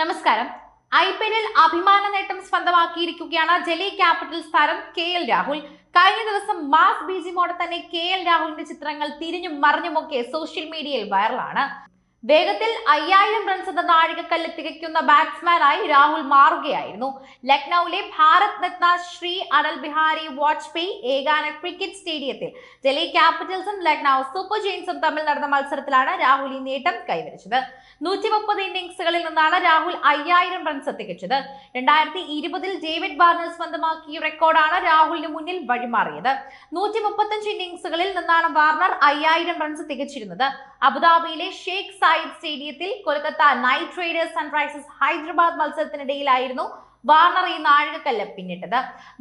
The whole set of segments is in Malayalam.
നമസ്കാരം. ഐ പി എല്ലിൽ അഭിമാന നേട്ടം സ്വന്തമാക്കിയിരിക്കുകയാണ് ഡൽഹി ക്യാപിറ്റൽസ് താരം കെ എൽ രാഹുൽ. കഴിഞ്ഞ ദിവസം മാസ് ബീജിമോടെ തന്നെ കെ എൽ രാഹുലിന്റെ ചിത്രങ്ങൾ തിരിഞ്ഞും മറിഞ്ഞുമൊക്കെ സോഷ്യൽ മീഡിയയിൽ വൈറലാണ്. വേഗത്തിൽ അയ്യായിരം റൺസ് എന്ന നാഴികക്കല്ല് തികയ്ക്കുന്ന ബാറ്റ്സ്മാനായി രാഹുൽ മാറുകയായിരുന്നു. ലക്നൌവിലെ ഭാരത് രത്ന ശ്രീ അടൽ ബിഹാരി വാജ്പേയി ഏകാന ക്രിക്കറ്റ് സ്റ്റേഡിയത്തിൽ ഡൽഹി ക്യാപിറ്റൽസും ലക്നൌ സൂപ്പർ ജെയിൻസും തമ്മിൽ നടന്ന മത്സരത്തിലാണ് രാഹുൽ ഈ നേട്ടം കൈവരിച്ചത്. നൂറ്റി മുപ്പത് ഇന്നിംഗ്സുകളിൽ നിന്നാണ് രാഹുൽ അയ്യായിരം റൺസ് തികച്ചത്. രണ്ടായിരത്തി ഇരുപതിൽ ഡേവിഡ് ബാർണർ സ്വന്തമാക്കിയ റെക്കോർഡാണ് രാഹുലിന് മുന്നിൽ വഴിമാറിയത്. നൂറ്റി മുപ്പത്തഞ്ച് ഇന്നിംഗ്സുകളിൽ നിന്നാണ് വാർണർ അയ്യായിരം റൺസ് തികച്ചിരുന്നത്. അബുദാബിയിലെ ഷെയ്ഖ് സായിദ് സ്റ്റേഡിയത്തിൽ Kolkata knight riders sunrisers Hyderabad മത്സരത്തിനിടയിലായിരുന്നു Warner ഈ നാഴികക്കല്ല് പിന്നിട്ടത്.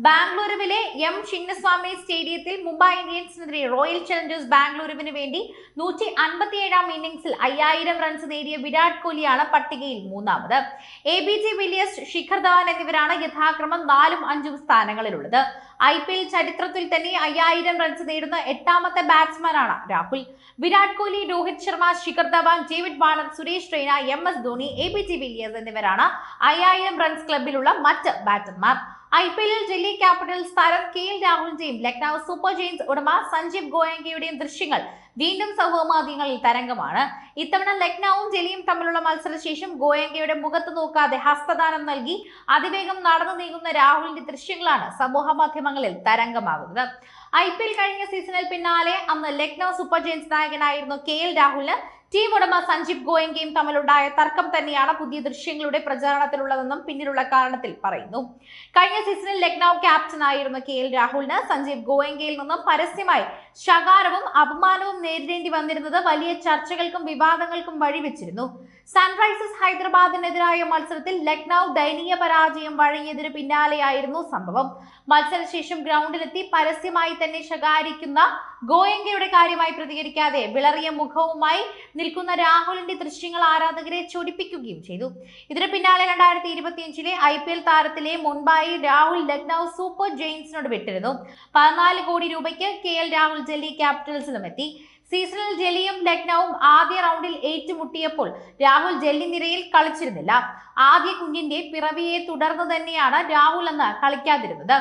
ബാംഗ്ലൂരുവിലെ എം ചിന്നസ്വാമി സ്റ്റേഡിയത്തിൽ മുംബൈ ഇന്ത്യൻസിനെതിരെ റോയൽ ചലഞ്ചേഴ്സ് ബാംഗ്ലൂരുവിന് വേണ്ടി നൂറ്റി അൻപത്തിയേഴാം ഇന്നിംഗ്സിൽ അയ്യായിരം റൺസ് നേടിയ വിരാട് കോഹ്ലിയാണ് പട്ടികയിൽ മൂന്നാമത്. A B de Villiers Shikhar Dhawan എന്നിവരാണ് യഥാക്രമം നാലും അഞ്ചും സ്ഥാനങ്ങളിലുള്ളത്. ഐ പി എൽ ചരിത്രത്തിൽ തന്നെ അയ്യായിരം റൺസ് നേടുന്ന എട്ടാമത്തെ ബാറ്റ്സ്മാനാണ് Rahul. Virat Kohli Rohit Sharma Shikhar Dhawan David Warner Suresh Raina M S Dhoni A B de Villiers എന്നിവരാണ് അയ്യായിരം റൺസ് ക്ലബിലുള്ള മറ്റ് ബാറ്റർമാർ ഐ പി എല്ലിൽ ഡൽഹി ക്യാപിറ്റൽസ് താരം കെ എൽ രാഹുലിന്റെയും ലക്നൌ സൂപ്പർ ജെയിൻസ് ഉടമ സഞ്ജീവ് ഗോയങ്കയുടെയും ദൃശ്യങ്ങൾ വീണ്ടും സൗഹമാധ്യങ്ങളിൽ തരംഗമാണ്. ഇത്തവണ ലക്നൌവും ജലിയും തമ്മിലുള്ള മത്സരശേഷം ഗോയങ്കയുടെ മുഖത്ത് നോക്കാതെ ഹസ്തദാനം നൽകി അതിവേഗം നടന്നു നീങ്ങുന്ന രാഹുലിന്റെ ദൃശ്യങ്ങളാണ് സമൂഹ മാധ്യമങ്ങളിൽ തരംഗമാകുന്നത്. ഐ പി എൽ കഴിഞ്ഞ സീസണിൽ പിന്നാലെ അന്ന് ലക്നൌ സൂപ്പർ ജെയിൻസ് നായകനായിരുന്നു കെ എൽ രാഹുലിന് ടീം ഉടമ സഞ്ജീവ് ഗോയങ്കയും തമ്മിലുണ്ടായ തർക്കം തന്നെയാണ് പുതിയ ദൃശ്യങ്ങളുടെ പ്രചാരണത്തിലുള്ളതെന്നും പിന്നിലുള്ള കാരണത്തിൽ പറയുന്നു. കഴിഞ്ഞ സീസണിൽ ലക്നൌ ക്യാപ്റ്റനായിരുന്ന കെ എൽ രാഹുലിന് സഞ്ജീവ് ഗോയങ്കയിൽ നിന്നും പരസ്യമായി ശകാരവും അപമാനവും നേരിടേണ്ടി വന്നിരുന്നത് വലിയ ചർച്ചകൾക്കും വിവാദങ്ങൾക്കും വഴിവെച്ചിരുന്നു. സൺറൈസേഴ്സ് ഹൈദരാബാദിനെതിരായ മത്സരത്തിൽ ലക്നൗ ദയനീയ പരാജയം വഴങ്ങിയതിനു പിന്നാലെയായിരുന്നു സംഭവം. മത്സരശേഷം ഗ്രൗണ്ടിലെത്തി പരസ്യമായി തന്നെ ശകാരിക്കുന്ന ഗോയങ്കയുടെ കാര്യമായി പ്രതികരിക്കാതെ വിളറിയ മുഖവുമായി നിൽക്കുന്ന രാഹുലിന്റെ ദൃശ്യങ്ങൾ ആരാധകരെ ചൊടിപ്പിക്കുകയും ചെയ്തു. ഇതിന് പിന്നാലെ രണ്ടായിരത്തി ഇരുപത്തിയഞ്ചിലെ ഐ പി എൽ താരത്തിലെ മുൻപായി രാഹുൽ ലക്നൗ സൂപ്പർ ജെയിൻസിനോട് വിട്ടിരുന്നു. പതിനാല് കോടി രൂപയ്ക്ക് കെ എൽ രാഹുൽ ഡൽഹി ക്യാപിറ്റൽസിലും എത്തി. സീസണിൽ ജെല്ലിയും ലക്നൌവും ആദ്യ റൗണ്ടിൽ ഏറ്റുമുട്ടിയപ്പോൾ രാഹുൽ ജെല്ലി നിരയിൽ കളിച്ചിരുന്നില്ല. ആദ്യ കുഞ്ഞിന്റെ പിറവിയെ തുടർന്ന് തന്നെയാണ് രാഹുൽ അന്ന് കളിക്കാതിരുന്നത്.